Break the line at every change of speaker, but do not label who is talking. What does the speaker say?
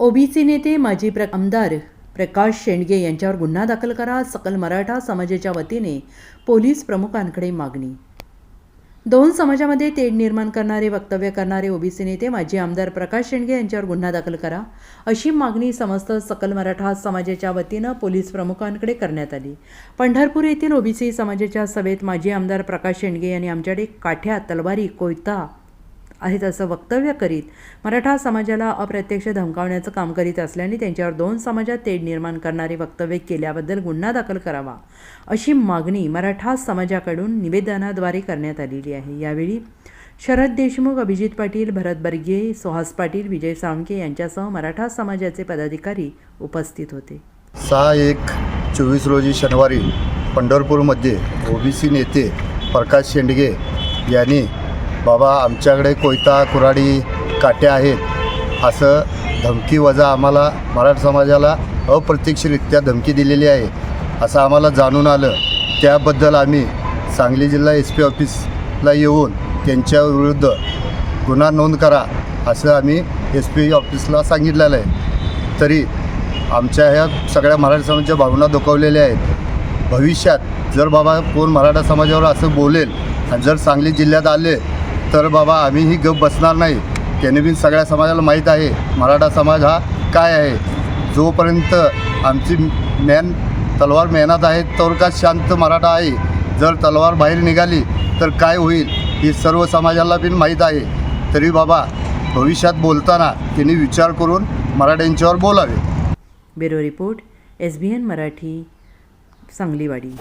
OBC नेते माजी प्र आमदार प्रकाश शेंडगे यांच्यावर गुन्हा दाखल करा सकल मराठा समाजाच्या वतीने पोलीस प्रमुखांकडे मागणी. दोन समाजामध्ये तेढ निर्माण करणारे वक्तव्य करणारे ओबीसी नेते माजी आमदार प्रकाश शेंडगे यांच्यावर गुन्हा दाखल करा अशी मागणी समस्त सकल मराठा समाजाच्या वतीनं पोलीस प्रमुखांकडे करण्यात आली. पंढरपूर येथील ओबीसी समाजाच्या सभेत माजी आमदार प्रकाश शेंडगे यांनी आमच्याकडे काठ्या तलवारी कोयता आहेत असं वक्तव्य करीत. मराठा समाजाला अप्रत्यक्ष धमकावण्याचं काम करीत असल्याने त्यांच्यावर दोन समाजात तेढ निर्माण करणारे वक्तव्य केल्याबद्दल गुन्हा दाखल करावा अशी मागणी मराठा समाजाकडून निवेदनाद्वारे करण्यात आलेली आहे. यावेळी शरद देशमुख अभिजित पाटील भरत बर्गे सुहास पाटील विजय साळुंके यांच्यासह मराठा समाजाचे पदाधिकारी उपस्थित होते.
सहा एक चोवीस रोजी शनिवारी पंढरपूरमध्ये ओबीसी नेते प्रकाश शेंडगे यांनी बाबा आमच्याकडे कोयता कुराडी काट्या आहेत. असं धमकी वजा आम्हाला मराठा समाजाला अप्रत्यक्षरित्या धमकी दिलेली आहे असं आम्हाला जाणून आलं. त्याबद्दल आम्ही सांगली जिल्हा एस पी ऑफिसला येऊन त्यांच्या विरुद्ध गुन्हा नोंद करा असं आम्ही एस पी ऑफिसला सांगितलेलं आहे. तरी आमच्या ह्या सगळ्या मराठा समाजाच्या भावना दुखवलेल्या आहेत. भविष्यात जर बाबा कोण मराठा समाजावर असं बोलेल आणि जर सांगली जिल्ह्यात आले तर बाबा आम्हीही गप बसणार नाही. त्याने बी सगळ्या समाजाला माहीत आहे. मराठा समाज हा काय आहे? जोपर्यंत आमची मॅन तलवार मेहनत आहे तर का शांत मराठा आहे. जर तलवार बाहेर निघाली तर काय होईल? हे सर्व समाजाला पण माहीत आहे. तरी बाबा भविष्यात बोलताना त्यांनी विचार करून मराठ्यांच्यावर बोलावे.
Bureau report S B N Marathi Sangliwadi.